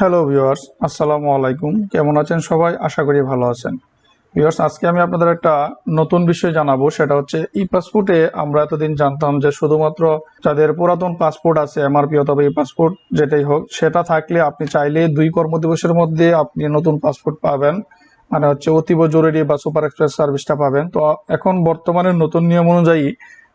Hello viewers আসসালামু আলাইকুম কেমন আছেন সবাই? আশা করি ভালো আছেন। ভিউয়ার্স আজকে আমি আপনাদের একটা নতুন বিষয় জানাব। সেটা হচ্ছে ই পাসপোর্টে আমরা এতদিন জানতাম যে শুধুমাত্র যাদের পুরাতন পাসপোর্ট আছে এমআরপি অথবা ই পাসপোর্ট যেটাই হোক, সেটা থাকলে আপনি চাইলে দুই কর্মদিবসের মধ্যে আপনি নতুন পাসপোর্ট পাবেন। মানে হচ্ছে অতীব জরুরি বা সুপার এক্সপ্রেস সার্ভিসটা পাবেন। তো এখন বর্তমানে নতুন নিয়ম অনুযায়ী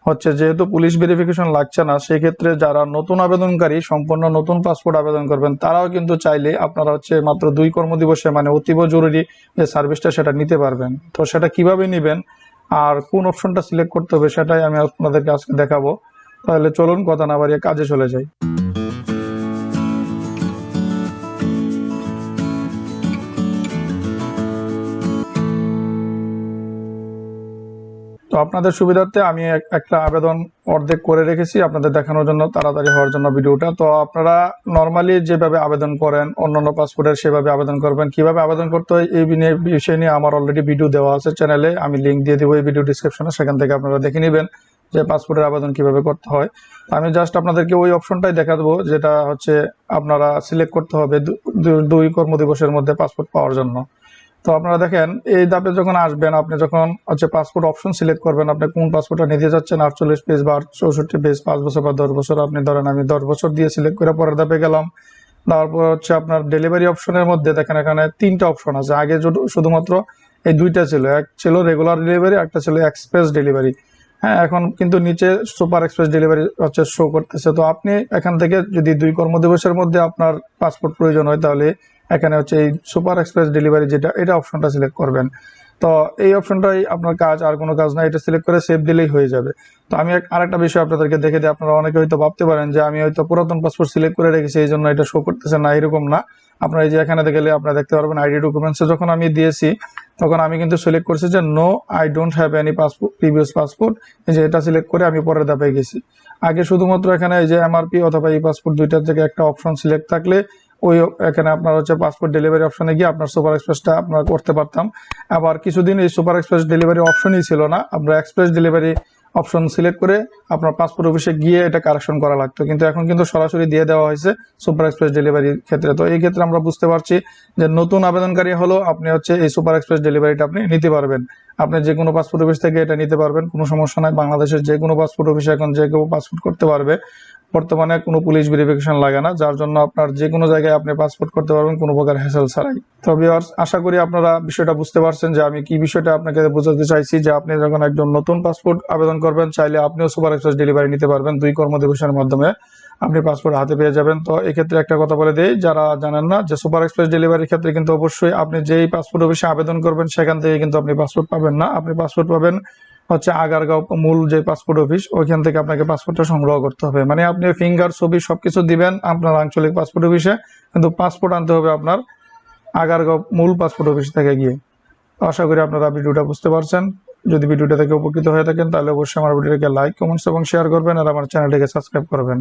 হচ্ছে যেহেতু পুলিশ ভেরিফিকেশন লাগছে না সেই ক্ষেত্রে যারা নতুন আবেদনকারী, সম্পূর্ণ নতুন পাসপোর্ট আবেদন করবেন, তারাও কিন্তু চাইলে আপনারা হচ্ছে মাত্র দুই কর্মদিবসে মানে অতীব জরুরি যে সার্ভিসটা সেটা নিতে পারবেন। তো সেটা কীভাবে নেবেন আর কোন অপশনটা সিলেক্ট করতে হবে সেটাই আমি আপনাদেরকে আজকে দেখাবো। তাহলে চলুন, কথা না বাড়িয়ে কাজে চলে যাই। তো আপনাদের সুবিধার্থে আমি এক- একটা আবেদন অর্ধেক করে রেখেছি। আপনাদের দেখানোর জন্য, তাড়াতাড়ি হওয়ার জন্য ভিডিওটা। তো আপনারা নর্মালি যেভাবে আবেদন করেন, অন্যান্য পাসপোর্টের সেভাবে আবেদন করবেন। কীভাবে আবেদন করতে হয়, এই বিষয় নিয়ে আমার অলরেডি ভিডিও দেওয়া আছে চ্যানেলে আমি লিঙ্ক দিয়ে দেবো এই ভিডিও ডিসক্রিপশনে সেখান থেকে আপনারা দেখে নেবেন যে পাসপোর্টের আবেদন কীভাবে করতে হয়। আমি জাস্ট আপনাদেরকে ওই অপশনটাই দেখা দেবো যেটা হচ্ছে আপনারা সিলেক্ট করতে হবে দুই কর্মদিবসের মধ্যে পাসপোর্ট পাওয়ার জন্য। তো আপনারা দেখেন, এই ধাপে যখন আসবেন, আপনি যখন হচ্ছে পাসপোর্ট অপশন সিলেক্ট করবেন, আপনি কোন পাসপোর্টটা নিতে যাচ্ছেন, আটচল্লিশ পেজ বা চৌষট্টি পেজ, পাঁচ বছর বা দশ বছর, আপনি ধরেন আমি দশ বছর দিয়ে সিলেক্ট করে পরের ধাপে গেলাম। তারপর হচ্ছে আপনার ডেলিভারি অপশনের মধ্যে দেখেন, এখানে তিনটা অপশন আছে। আগে শুধুমাত্র এই দুইটা ছিল। এক ছিল রেগুলার ডেলিভারি একটা ছিল এক্সপ্রেস ডেলিভারি হ্যাঁ এখন কিন্তু নিচে সুপার এক্সপ্রেস ডেলিভারি হচ্ছে শো করতেছে। তো আপনি এখান থেকে যদি দুই কর্মদিবসের মধ্যে আপনার পাসপোর্ট প্রয়োজন হয়, তাহলে এখানে হচ্ছে এই সুপার এক্সপ্রেস ডেলিভারি যেটা, এটা অপশনটা সিলেক্ট করবেন। তো এই অপশনটাই আপনার কাজ, আর কোনো কাজ নাই এটা সিলেক্ট করে সেভ দিলেই হয়ে যাবে। তো আমি আরেকটা বিষয় আপনাদেরকে দেখে দিই, আপনারা অনেকে হয়তো ভাবতে পারেন যে আমি হয়তো পুরাতন পাসপোর্ট সিলেক্ট করে রেখেছি, এই জন্য এটা শো করতেছে না, এরকম না। আপনারা এই যে এখানে গেলে আপনারা দেখতে পারবেন আইডি ডকুমেন্টসে যখন আমি দিয়েছি, তখন আমি কিন্তু সিলেক্ট করছি যে no I don't have any passport previous passport এই যে এটা সিলেক্ট করে আমি পরের ধাপে গেছি। আগে শুধুমাত্র এখানে এই যে এমআরপি অথবা এই পাসপোর্ট দুইটার থেকে একটা অপশন সিলেক্ট থাকলে ওই এখানে আপনার হচ্ছে পাসপোর্ট ডেলিভারি অপশনে গিয়ে আপনার সুপার এক্সপ্রেসটা আপনার করতে পারতাম। আবার কিছুদিন এই সুপার এক্সপ্রেস ডেলিভারি অপশনই ছিল না। আমরা এক্সপ্রেস ডেলিভারি অপশন সিলেক্ট করে আপনার পাসপোর্ট অফিসে গিয়ে এটা কারেকশন করা লাগতো। কিন্তু এখন কিন্তু সরাসরি দিয়ে দেওয়া হয়েছে সুপার এক্সপ্রেস ডেলিভারির ক্ষেত্রে। তো এই ক্ষেত্রে আমরা বুঝতে পারছি যে নতুন আবেদনকারী হলো আপনি হচ্ছে এই সুপার এক্সপ্রেস ডেলিভারিটা আপনি নিতে পারবেন। আপনি যে কোনো পাসপোর্ট অফিস থেকে এটা নিতে পারবেন, কোনো সমস্যা নাই। বাংলাদেশের যে কোনো পাসপোর্ট অফিসে এখন যে কেউ পাসপোর্ট করতে পারবে। বর্তমানে কোনো পুলিশ ভেরিফিকেশন লাগে না, যার জন্য আপনার যে কোনো জায়গায় আপনি পাসপোর্ট করতে পারবেন, কোনো প্রকার হ্যাসেল ছাড়াই। তো ভিউয়ার্স আশা করি আপনারা বিষয়টা বুঝতে পারছেন যে আমি কি বিষয়টা আপনাকে বোঝাতে চাইছি যে আপনি যখন একজন নতুন পাসপোর্ট আবেদন করবেন, চাইলে আপনিও সুপার এক্সপ্রেস ডেলিভারি নিতে পারবেন দুই কর্মদিবসের মাধ্যমে। আপনি পাসপোর্ট হাতে পেয়ে যাবেন। তো এক্ষেত্রে একটা কথা বলে দেই, যারা জানেন না যে সুপার এক্সপ্রেস ডেলিভারির ক্ষেত্রে কিন্তু অবশ্যই আপনি যেই পাসপোর্ট অফিসে আবেদন করবেন, সেখান থেকে কিন্তু আপনি পাসপোর্ট পাবেন না। আপনি পাসপোর্ট পাবেন হচ্ছে আগারগাঁও মূল যে পাসপোর্ট অফিস ওইখান থেকে আপনাকে পাসপোর্টটা সংগ্রহ করতে হবে। মানে আপনি ফিঙ্গার ছবি সবকিছু দিবেন আপনার আঞ্চলিক পাসপোর্ট অফিসে কিন্তু পাসপোর্ট আনতে হবে আপনার আগারগাঁও মূল পাসপোর্ট অফিস থেকে গিয়ে। আশা করি আপনারা ভিডিওটা বুঝতে পারছেন। যদি ভিডিওটা থেকে উপকৃত হয়ে থাকেন, তাহলে অবশ্যই আমার ভিডিওটাকে লাইক কমেন্টস এবং শেয়ার করবেন আর আমার চ্যানেলটিকে সাবস্ক্রাইব করবেন।